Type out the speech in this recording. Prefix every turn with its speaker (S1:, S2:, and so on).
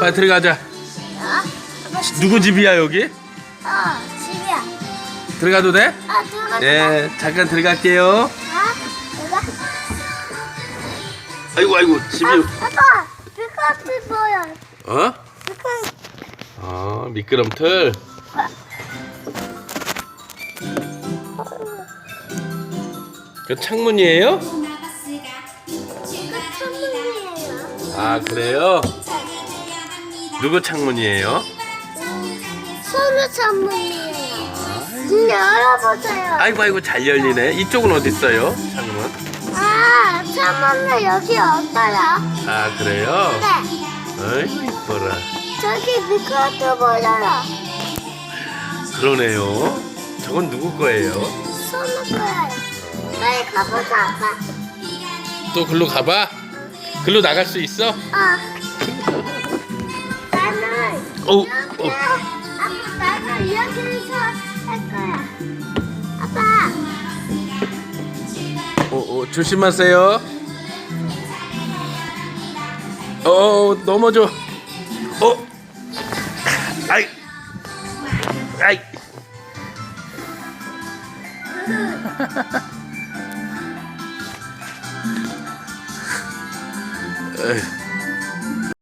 S1: 빨리 들어가자.
S2: 어? 아빠 집-
S1: 누구 집이야 여기?
S2: 어 집이야.
S1: 들어가도 돼?
S2: 아 들어가.
S1: 예, 잠깐 들어갈게요.
S2: 아 내가.
S1: 아이고 아이고 집이
S2: 아, 아빠 비카스 보여.
S1: 어?
S2: 비카스.
S1: 어 미끄럼틀. 그 창문이에요?
S2: 선물이에요.
S1: 아 그래요? 누구 창문이에요?
S2: 서류 선물이에요. 문 열어보세요.
S1: 아이고 아이고 잘 열리네. 이쪽은 어디 있어요? 창문?
S2: 아, 선물은 여기 없어요.
S1: 아 그래요?
S2: 네.
S1: 아이고 이뻐라.
S2: 저기 미끄러져 보여요.
S1: 그러네요. 저건 누구 거예요?
S2: 선물 거예요. 빨리 가보자, 아빠.
S1: 또 글로 가봐. 글로 나갈 수 있어?
S2: 아. 여기,
S1: 어.
S2: 아빠, 나는 여기서 할 거야. 아빠,
S1: 어, 어, 조심하세요. 어, 넘어져. 어, 아이, 아이. 에이.